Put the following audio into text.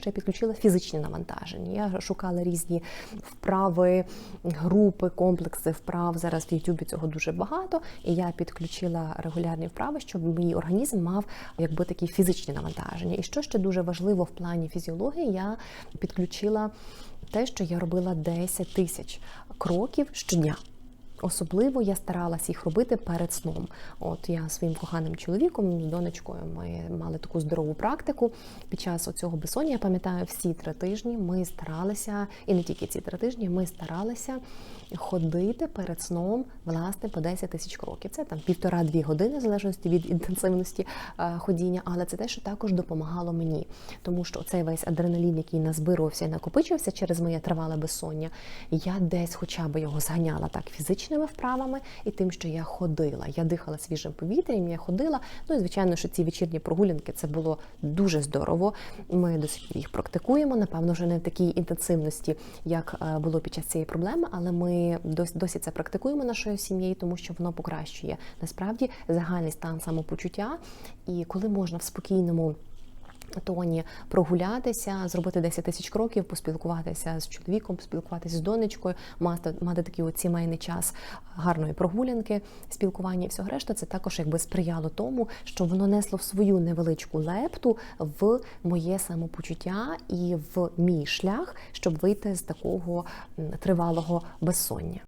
Ще підключила фізичні навантаження. Я шукала різні вправи, групи, комплекси вправ. Зараз в Ютубі цього дуже багато. І я підключила регулярні вправи, щоб мій організм мав якби такі фізичні навантаження. І що ще дуже важливо в плані фізіології, я підключила те, що я робила 10 тисяч кроків щодня. Особливо я старалась їх робити перед сном. От я своїм коханим чоловіком з донечкою ми мали таку здорову практику. Під час оцього безсоння, я пам'ятаю, всі три тижні ми старалися, і не тільки ці три тижні, ми старалися ходити перед сном власне по 10 тисяч кроків. Це там півтора-дві години, в залежності від інтенсивності е, ходіння, але це те, що також допомагало мені, тому що цей весь адреналін, який назбирався і накопичився через моє тривале безсоння, я десь, хоча б його зганяла так фізичними вправами і тим, що я ходила. Я дихала свіжим повітрям, я ходила. Ну і звичайно, що ці вечірні прогулянки це було дуже здорово. Ми до сих пір їх практикуємо. Напевно, вже не в такій інтенсивності, як е, було під час цієї проблеми, але ми досі, досі це практикуємо нашою сім'єю, тому що воно покращує насправді загальний стан самопочуття. І коли можна в спокійному. Тоні прогулятися, зробити 10 тисяч кроків, поспілкуватися з чоловіком, поспілкуватися з донечкою, мати, мати такий от сімейний час гарної прогулянки, спілкування і всього решта, це також якби сприяло тому, що воно несло в свою невеличку лепту в моє самопочуття і в мій шлях, щоб вийти з такого тривалого безсоння.